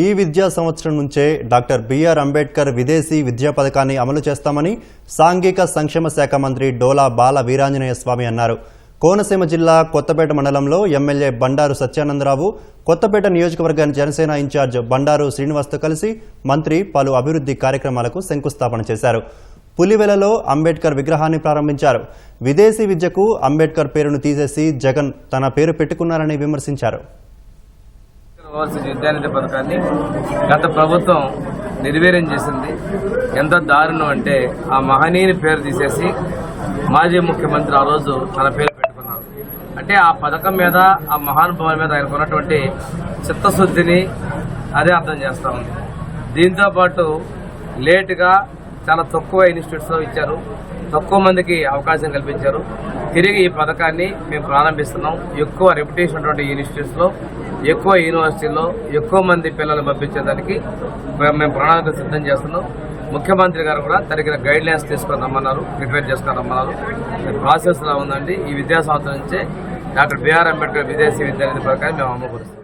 ఈ విద్యా సంవత్సరం నుంచే డాక్టర్ బిఆర్ అంబేద్కర్ విదేశీ విద్యా పథకాన్ని అమలు చేస్తామని సాంఘిక సంక్షేమ శాఖ మంత్రి డోలా బాల వీరాంజనేయ స్వామి అన్నారు. కోనసీమ జిల్లా కొత్తపేట మండలంలో ఎమ్మెల్యే బండారు సత్యానందరావు కొత్తపేట నియోజకవర్గాన్ని జనసేన ఇన్ఛార్జ్ బండారు శ్రీనివాస్తో కలిసి మంత్రి పలు అభివృద్ధి కార్యక్రమాలకు శంకుస్థాపన చేశారు. పులివెలలో అంబేద్కర్ విగ్రహాన్ని ప్రారంభించారు. విదేశీ విద్యకు అంబేద్కర్ పేరును తీసేసి జగన్ తన పేరు పెట్టుకున్నారని విమర్శించారు. ఓవర్సీస్ విద్యానిధి పథకాన్ని గత ప్రభుత్వం నిర్వీర్యం చేసింది. ఎంత దారుణం అంటే ఆ మహనీయుని పేరు తీసేసి మాజీ ముఖ్యమంత్రి ఆ రోజు తన పేరు పెట్టుకున్నారు. అంటే ఆ పథకం మీద ఆ మహానుభావుల మీద ఆయనకు ఉన్నటువంటి చిత్తశుద్ధిని అదే అర్థం చేస్తా ఉంది. దీంతో పాటు లేటుగా చాలా తక్కువ ఇన్స్టిట్యూట్స్లో ఇచ్చారు. తక్కువ మందికి అవకాశం కల్పించారు. తిరిగి ఈ పథకాన్ని మేము ప్రారంభిస్తున్నాం. ఎక్కువ రెప్యుటేషన్ ఉన్నటువంటి ఇన్స్టిట్యూట్స్లో ఎక్కువ యూనివర్సిటీల్లో ఎక్కువ మంది పిల్లలు పంపించేదానికి మేము ప్రణాళిక సిద్ధం చేస్తున్నాం. ముఖ్యమంత్రి గారు కూడా తగిన గైడ్ లైన్స్ తీసుకొని రమ్మన్నారు ప్రిపేర్ చేసుకొని రమ్మన్నారు. ప్రాసెస్లో ఉందండి ఈ విద్యా సంవత్సరం నుంచే డాక్టర్ బిఆర్ అంబేద్కర్ విదేశీ విద్యానిధి ప్రకారం మేము అమ్మకూరుస్తాం